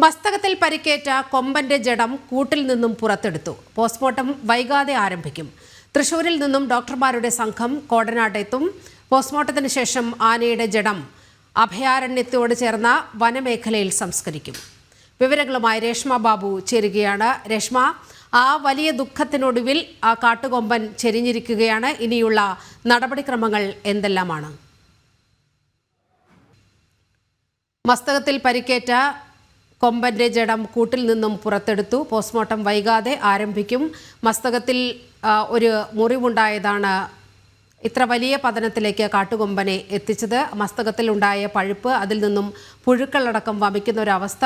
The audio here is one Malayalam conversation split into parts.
മസ്തകത്തിൽ പരിക്കേറ്റ കൊമ്പന്റെ ജഡം കൂട്ടിൽ നിന്നും പുറത്തെടുത്തു. പോസ്റ്റ്മോർട്ടം വൈകാതെ ആരംഭിക്കും. തൃശൂരിൽ നിന്നും ഡോക്ടർമാരുടെ സംഘം കോടനാട്ടെത്തും. പോസ്റ്റ്മോർട്ടത്തിന് ശേഷം ആനയുടെ ജഡം അഭയാരണ്യത്തോട് ചേർന്ന വനമേഖലയിൽ സംസ്കരിക്കും. വിവരങ്ങളുമായി രേഷ്മ ബാബു ചേരുകയാണ്. രേഷ്മ ആ വലിയ ദുഃഖത്തിനൊടുവിൽ ആ കാട്ടുകൊമ്പൻ ചെരിഞ്ഞിരിക്കുകയാണ്. ഇനിയുള്ള നടപടിക്രമങ്ങൾ എന്തെല്ലാമാണ്? മസ്തകത്തിൽ പരിക്കേറ്റ കൊമ്പന്റെ ജഡം കൂട്ടിൽ നിന്നും പുറത്തെടുത്തു. പോസ്റ്റ്മോർട്ടം വൈകാതെ ആരംഭിക്കും. മസ്തകത്തിൽ ഒരു മുറിവുണ്ടായതാണ് ഇത്ര വലിയ പതനത്തിലേക്ക് കാട്ടുകൊമ്പനെ എത്തിച്ചത്. മസ്തകത്തിൽ ഉണ്ടായ പഴുപ്പ് അതിൽ നിന്നും പുഴുക്കളടക്കം വമിക്കുന്ന ഒരു അവസ്ഥ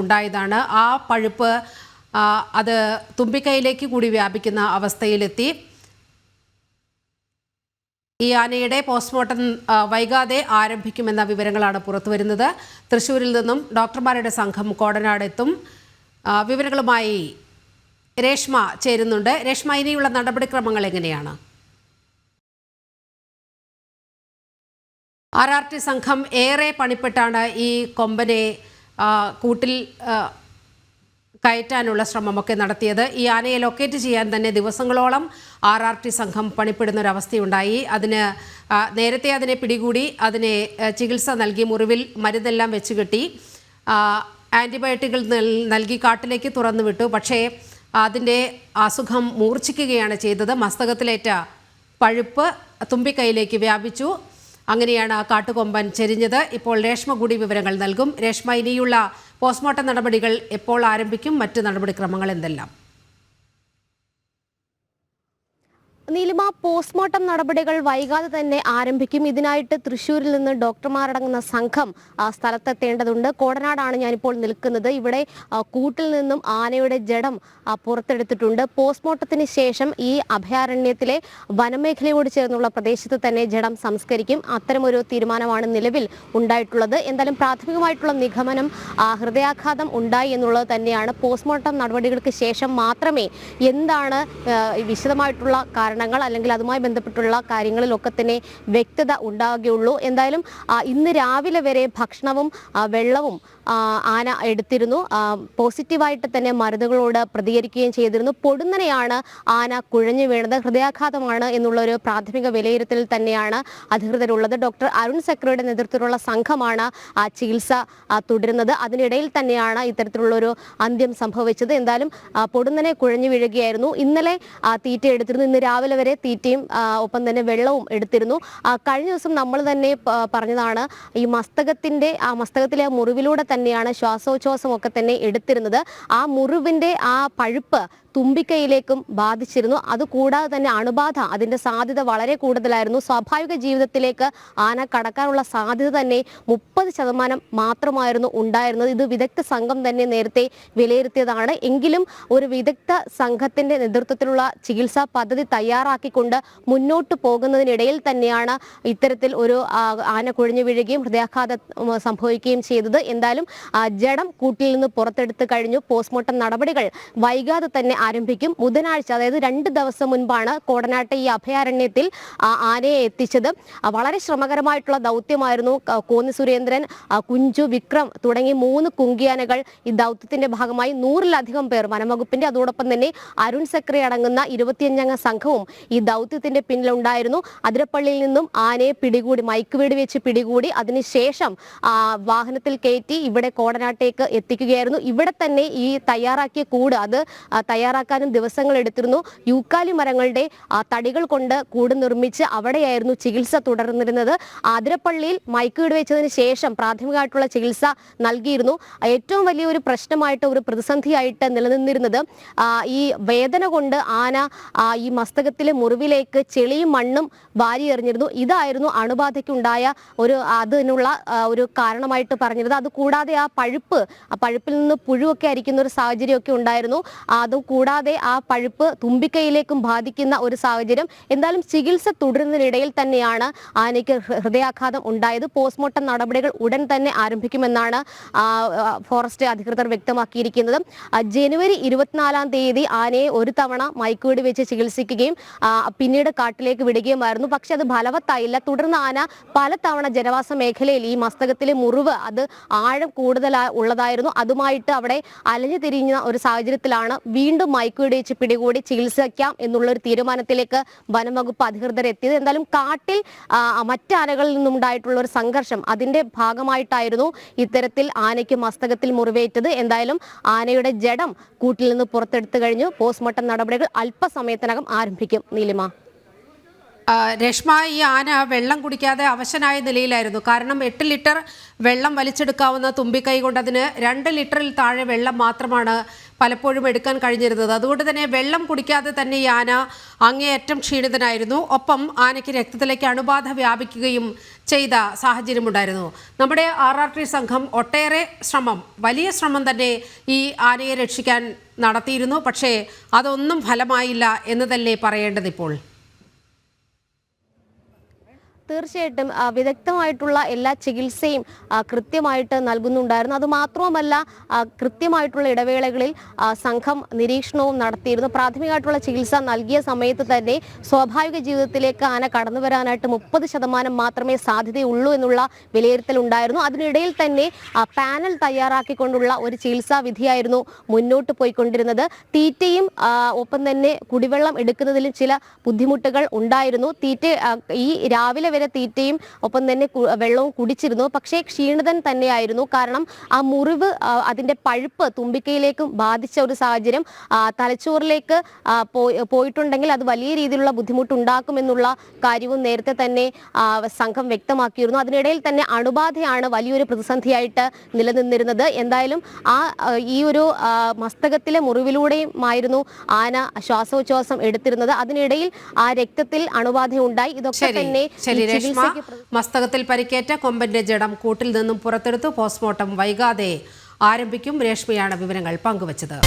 ഉണ്ടായതാണ്. ആ പഴുപ്പ് അത് തുമ്പിക്കൈയിലേക്ക് കൂടി വ്യാപിക്കുന്ന അവസ്ഥയിലെത്തി. ഈ ആനയുടെ പോസ്റ്റ്മോർട്ടം വൈകാതെ ആരംഭിക്കുമെന്ന വിവരങ്ങളാണ് പുറത്തുവരുന്നത് തൃശ്ശൂരിൽ നിന്നും ഡോക്ടർമാരുടെ സംഘം കോടനാട് എത്തും ആ, വിവരങ്ങളുമായി രേഷ്മ ചേരുന്നുണ്ട്. രേഷ്മ ഇനിയുള്ള നടപടിക്രമങ്ങൾ എങ്ങനെയാണ്? ആർ ആർ ടി സംഘം ഏറെ പണിപ്പെട്ടാണ് ഈ കൊമ്പനെ കൂട്ടിൽ കയറ്റാനുള്ള ശ്രമമൊക്കെ നടത്തിയത്. ഈ ആനയെ ലൊക്കേറ്റ് ചെയ്യാൻ തന്നെ ദിവസങ്ങളോളം ആർ ആർ ടി സംഘം പണിപ്പെടുന്ന ഒരു അവസ്ഥയുണ്ടായി അതിന് നേരത്തെ അതിനെ പിടികൂടി അതിനെ ചികിത്സ നൽകി മുറിവിൽ മരുന്നെല്ലാം വെച്ച് കെട്ടി ആന്റിബയോട്ടിക്കുകൾ നൽകി കാട്ടിലേക്ക് തുറന്നു വിട്ടു പക്ഷേ അതിന്റെ അസുഖം മൂർച്ഛിക്കുകയാണ് ചെയ്തത്. മസ്തകത്തിലേറ്റ പഴുപ്പ് തുമ്പിക്കൈയിലേക്ക് വ്യാപിച്ചു. അങ്ങനെയാണ് ആ കാട്ടുകൊമ്പൻ ചെരിഞ്ഞത്. ഇപ്പോൾ രേഷ്മ കൂടി വിവരങ്ങൾ നൽകും. രേഷ്മ ഇനിയുള്ള പോസ്റ്റ്മോർട്ടം നടപടികൾ എപ്പോൾ ആരംഭിക്കും മറ്റ് നടപടിക്രമങ്ങൾ എന്തെല്ലാം? നീലിമ പോസ്റ്റ്മോർട്ടം നടപടികൾ വൈകാതെ തന്നെ ആരംഭിക്കും. ഇതിനായിട്ട് തൃശ്ശൂരിൽ നിന്ന് ഡോക്ടർമാരടങ്ങുന്ന സംഘം സ്ഥലത്തെത്തേണ്ടതുണ്ട്. കോടനാടാണ് ഞാനിപ്പോൾ നിൽക്കുന്നത്. ഇവിടെ കൂട്ടിൽ നിന്നും ആനയുടെ ജഡം പുറത്തെടുത്തിട്ടുണ്ട്. പോസ്റ്റ്മോർട്ടത്തിന് ശേഷം ഈ അഭയാരണ്യത്തിലെ വനമേഖലയോട് ചേർന്നുള്ള പ്രദേശത്ത് തന്നെ ജഡം സംസ്കരിക്കും. അത്തരമൊരു തീരുമാനമാണ് നിലവിൽ ഉണ്ടായിട്ടുള്ളത്. എന്തായാലും പ്രാഥമികമായിട്ടുള്ള നിഗമനം ഹൃദയാഘാതം ഉണ്ടായി എന്നുള്ളത് തന്നെയാണ്. പോസ്റ്റ്മോർട്ടം നടപടികൾക്ക് ശേഷം മാത്രമേ എന്താണ് വിശദമായിട്ടുള്ള വിശദമായിട്ടുള്ള കാരണങ്ങൾ അല്ലെങ്കിൽ അതുമായി ബന്ധപ്പെട്ടുള്ള കാര്യങ്ങളിലൊക്കെ തന്നെ വ്യക്തത ഉണ്ടാകുകയുള്ളൂ. എന്തായാലും ഇന്ന് രാവിലെ വരെ ഭക്ഷണവും വെള്ളവും ആന എടുത്തിരുന്നു. പോസിറ്റീവായിട്ട് തന്നെ മരുന്നുകളോട് പ്രതികരിക്കുകയും ചെയ്തിരുന്നു. പൊടുന്നനെയാണ് ആന കുഴഞ്ഞു വീണത്. ഹൃദയാഘാതമാണ് എന്നുള്ള ഒരു പ്രാഥമിക വിലയിരുത്തൽ തന്നെയാണ് അധികൃതരുള്ളത്. ഡോക്ടർ അരുൺ സക്രയുടെ നേതൃത്വത്തിലുള്ള സംഘമാണ് ചികിത്സ തുടരുന്നത്. അതിനിടയിൽ തന്നെയാണ് ഇത്തരത്തിലുള്ളൊരു അന്ത്യം സംഭവിച്ചത്. എന്തായാലും പൊടുന്നനെ കുഴഞ്ഞു വീഴുകയായിരുന്നു. ഇന്നലെ തീറ്റ എടുത്തിരുന്നു ഇന്ന് രാവിലെ വരെ തീറ്റയും ഒപ്പം തന്നെ വെള്ളവും എടുത്തിരുന്നു. കഴിഞ്ഞ ദിവസം നമ്മൾ തന്നെ പറഞ്ഞതാണ് ഈ മസ്തകത്തിന്റെ ആ മസ്തകത്തിലെ മുറിവിലൂടെ തന്നെയാണ് ശ്വാസോച്ഛ്വാസം ഒക്കെ തന്നെ എടുത്തിരുന്നത്. ആ മുറിവിന്റെ ആ പഴുപ്പ് തുമ്പിക്കൈയിലേക്കും ബാധിച്ചിരുന്നു. അതുകൂടാതെ തന്നെ അണുബാധ അതിന്റെ സാധ്യത വളരെ കൂടുതലായിരുന്നു. സ്വാഭാവിക ജീവിതത്തിലേക്ക് ആന കടക്കാനുള്ള സാധ്യത തന്നെ മുപ്പത് ശതമാനം മാത്രമായിരുന്നു ഉണ്ടായിരുന്നത്. ഇത് വിദഗ്ധ സംഘം തന്നെ നേരത്തെ വിലയിരുത്തിയതാണ്. എങ്കിലും ഒരു വിദഗ്ധ സംഘത്തിന്റെ നേതൃത്വത്തിലുള്ള ചികിത്സാ പദ്ധതി തയ്യാറാക്കിക്കൊണ്ട് മുന്നോട്ട് പോകുന്നതിനിടയിൽ തന്നെയാണ് ഇത്തരത്തിൽ ഒരു ആന കുഴഞ്ഞു വീഴുകയും ഹൃദയാഘാതം സംഭവിക്കുകയും ചെയ്തത്. എന്തായാലും ജഡം കൂട്ടിൽ നിന്ന് പുറത്തെടുത്ത് കഴിഞ്ഞു. പോസ്റ്റ്മോർട്ടം നടപടികൾ വൈകാതെ തന്നെ ആരംഭിക്കും. ബുധനാഴ്ച അതായത് രണ്ട് ദിവസം മുൻപാണ് കോടനാട്ടെ ഈ അഭയാരണ്യത്തിൽ ആനയെ എത്തിച്ചത്. വളരെ ശ്രമകരമായിട്ടുള്ള ദൗത്യമായിരുന്നു കോന്നി സുരേന്ദ്രൻ കുഞ്ചു വിക്രം തുടങ്ങി മൂന്ന് കുങ്കിയാനകൾ ഈ ദൗത്യത്തിന്റെ ഭാഗമായി നൂറിലധികം പേർ വനംവകുപ്പിന്റെ അതോടൊപ്പം തന്നെ അരുൺ സക്രി അടങ്ങുന്ന ഇരുപത്തിയഞ്ചംഗ സംഘവും ഈ ദൗത്യത്തിന്റെ പിന്നിലുണ്ടായിരുന്നു. അതിരപ്പള്ളിയിൽ നിന്നും ആനയെ പിടികൂടി മയക്കുവീട് വെച്ച് പിടികൂടി അതിനുശേഷം വാഹനത്തിൽ കയറ്റി ഇവിടെ കോടനാട്ടേക്ക് എത്തിക്കുകയായിരുന്നു. ഇവിടെ തന്നെ ഈ തയ്യാറാക്കിയ കൂട് അത് ആ, തയ്യാറാക്കാനും ദിവസങ്ങൾ എടുത്തിരുന്നു. യൂക്കാലി മരങ്ങളുടെ തടികൾ കൊണ്ട് കൂട് നിർമ്മിച്ച് അവിടെയായിരുന്നു ചികിത്സ തുടർന്നിരുന്നത്. ആതിരപ്പള്ളിയിൽ മയക്കുവെടി വെച്ചതിന് ശേഷം പ്രാഥമികമായിട്ടുള്ള ചികിത്സ നൽകിയിരുന്നു. ഏറ്റവും വലിയ ഒരു പ്രശ്നമായിട്ട് ഒരു പ്രതിസന്ധിയായിട്ട് നിലനിന്നിരുന്നത് ഈ വേദന കൊണ്ട് ആന ഈ മസ്തകത്തിലെ മുറിവിലേക്ക് ചെളിയും മണ്ണും വാരി എറിഞ്ഞിരുന്നു. ഇതായിരുന്നു അണുബാധയ്ക്കുണ്ടായ ഒരു അതിനുള്ള ഒരു കാരണമായിട്ട് പറഞ്ഞിരുന്നത്. അതുകൂടാതെ ആ പഴുപ്പ് ആ പഴുപ്പിൽ നിന്ന് പുഴുവൊക്കെ അരിക്കുന്ന ഒരു സാഹചര്യമൊക്കെ ഉണ്ടായിരുന്നു. അതും കൂടാതെ ആ പഴുപ്പ് തുമ്പിക്കൈയിലേക്കും ബാധിക്കുന്ന ഒരു സാഹചര്യം എന്തായാലും ചികിത്സ തുടരുന്നതിനിടയിൽ തന്നെയാണ് ആനയ്ക്ക് ഹൃദയാഘാതം ഉണ്ടായത്. പോസ്റ്റ്മോർട്ടം നടപടികൾ ഉടൻ തന്നെ ആരംഭിക്കുമെന്നാണ് ഫോറസ്റ്റ് അധികൃതർ വ്യക്തമാക്കിയിരിക്കുന്നത്. ജനുവരി ഇരുപത്തിനാലാം തീയതി ആനയെ ഒരു തവണ മയക്കുവെടി വെച്ച് ചികിത്സിക്കുകയും പിന്നീട് കാട്ടിലേക്ക് വിടുകയുമായിരുന്നു. പക്ഷെ അത് ഫലവത്തായില്ല. തുടർന്ന് ആന പലതവണ ജനവാസ മേഖലയിൽ ഈ മസ്തകത്തിലെ മുറിവ് അത് ആഴം കൂടുതൽ ഉള്ളതായിരുന്നു. അതുമായിട്ട് അവിടെ അലഞ്ഞു തിരിഞ്ഞ ഒരു സാഹചര്യത്തിലാണ് വീണ്ടും മയക്കുവെടി വെച്ച് പിടികൂടി ചികിത്സിക്കാം എന്നുള്ള ഒരു തീരുമാനത്തിലേക്ക് വനംവകുപ്പ് അധികൃതർ എത്തിയത്. എന്തായാലും കാട്ടിൽ മറ്റാനകളിൽ നിന്നുണ്ടായിട്ടുള്ള ഒരു സംഘർഷം അതിന്റെ ഭാഗമായിട്ടായിരുന്നു ഇത്തരത്തിൽ ആനയ്ക്ക് മസ്തകത്തിൽ മുറിവേറ്റത്. എന്തായാലും ആനയുടെ ജഡം കൂട്ടിൽ നിന്ന് പുറത്തെടുത്തു കഴിഞ്ഞു. പോസ്റ്റ്മോർട്ടം നടപടികൾ അല്പസമയത്തിനകം ആരംഭിക്കും. നീലിമ. രശ്മ ഈ ആന വെള്ളം കുടിക്കാതെ അവശനായ നിലയിലായിരുന്നു. കാരണം എട്ട് ലിറ്റർ വെള്ളം വലിച്ചെടുക്കാവുന്ന തുമ്പിക്കൈ കൊണ്ട് അതിന് രണ്ട് ലിറ്ററിൽ താഴെ വെള്ളം മാത്രമാണ് പലപ്പോഴും എടുക്കാൻ കഴിഞ്ഞിരുന്നത്. അതുകൊണ്ട് തന്നെ വെള്ളം കുടിക്കാതെ തന്നെ ഈ ആന അങ്ങേയറ്റം ക്ഷീണിതനായിരുന്നു. ഒപ്പം ആനയ്ക്ക് രക്തത്തിലേക്ക് അണുബാധ വ്യാപിക്കുകയും ചെയ്ത സാഹചര്യമുണ്ടായിരുന്നു നമ്മുടെ ആർ ആർ ടി സംഘം ഒട്ടേറെ ശ്രമം വലിയ ശ്രമം തന്നെ ഈ ആനയെ രക്ഷിക്കാൻ നടത്തിയിരുന്നു. പക്ഷേ അതൊന്നും ഫലമായില്ല എന്ന് തന്നെ പറയേണ്ടത് ഇപ്പോൾ തീർച്ചയായിട്ടും വിദഗ്ധമായിട്ടുള്ള എല്ലാ ചികിത്സയും കൃത്യമായിട്ട് നൽകുന്നുണ്ടായിരുന്നു. അത് മാത്രവുമല്ല കൃത്യമായിട്ടുള്ള ഇടവേളകളിൽ സംഘം നിരീക്ഷണവും നടത്തിയിരുന്നു. പ്രാഥമികമായിട്ടുള്ള ചികിത്സ നൽകിയ സമയത്ത് തന്നെ സ്വാഭാവിക ജീവിതത്തിലേക്ക് ആന കടന്നു വരാനായിട്ട് മുപ്പത് ശതമാനം മാത്രമേ സാധ്യതയുള്ളൂ എന്നുള്ള വിലയിരുത്തൽ ഉണ്ടായിരുന്നു. അതിനിടയിൽ തന്നെ പാനൽ തയ്യാറാക്കിക്കൊണ്ടുള്ള ഒരു ചികിത്സാ വിധിയായിരുന്നു മുന്നോട്ട് പോയിക്കൊണ്ടിരുന്നത്. തീറ്റയും ഒപ്പം തന്നെ കുടിവെള്ളം എടുക്കുന്നതിലും ചില ബുദ്ധിമുട്ടുകൾ ഉണ്ടായിരുന്നു. തീറ്റ ഈ രാവിലെ വരെ തീറ്റയും ഒപ്പം തന്നെ വെള്ളവും കുടിച്ചിരുന്നു. പക്ഷേ ക്ഷീണിതൻ തന്നെയായിരുന്നു. കാരണം ആ മുറിവ് അതിന്റെ പഴുപ്പ് തുമ്പിക്കയിലേക്കും ബാധിച്ച ഒരു സാഹചര്യം തലച്ചോറിലേക്ക് പോയിട്ടുണ്ടെങ്കിൽ അത് വലിയ രീതിയിലുള്ള ബുദ്ധിമുട്ടുണ്ടാക്കുമെന്നുള്ള കാര്യവും നേരത്തെ തന്നെ സംഘം വ്യക്തമാക്കിയിരുന്നു. അതിനിടയിൽ തന്നെ അണുബാധയാണ് വലിയൊരു പ്രതിസന്ധിയായിട്ട് നിലനിന്നിരുന്നത്. എന്തായാലും ആ ഈ ഒരു മസ്തകത്തിലെ മസ്തകത്തിലെ മുറിവിലൂടെയുമായിരുന്നു ആന ശ്വാസോച്ഛ്വാസം എടുത്തിരുന്നത്. അതിനിടയിൽ ആ രക്തത്തിൽ അണുബാധ ഉണ്ടായി ഇതൊക്കെ തന്നെ ഈ രേഷ്മ മസ്തകത്തിൽ പരിക്കേറ്റ കൊമ്പന്റെ ജഡം കൂട്ടിൽ നിന്നും പുറത്തെടുത്തു പോസ്റ്റ്മോർട്ടം വൈകാതെ ആരംഭിക്കും രേഷ്മയാണ് വിവരങ്ങൾ പങ്കുവച്ചത്.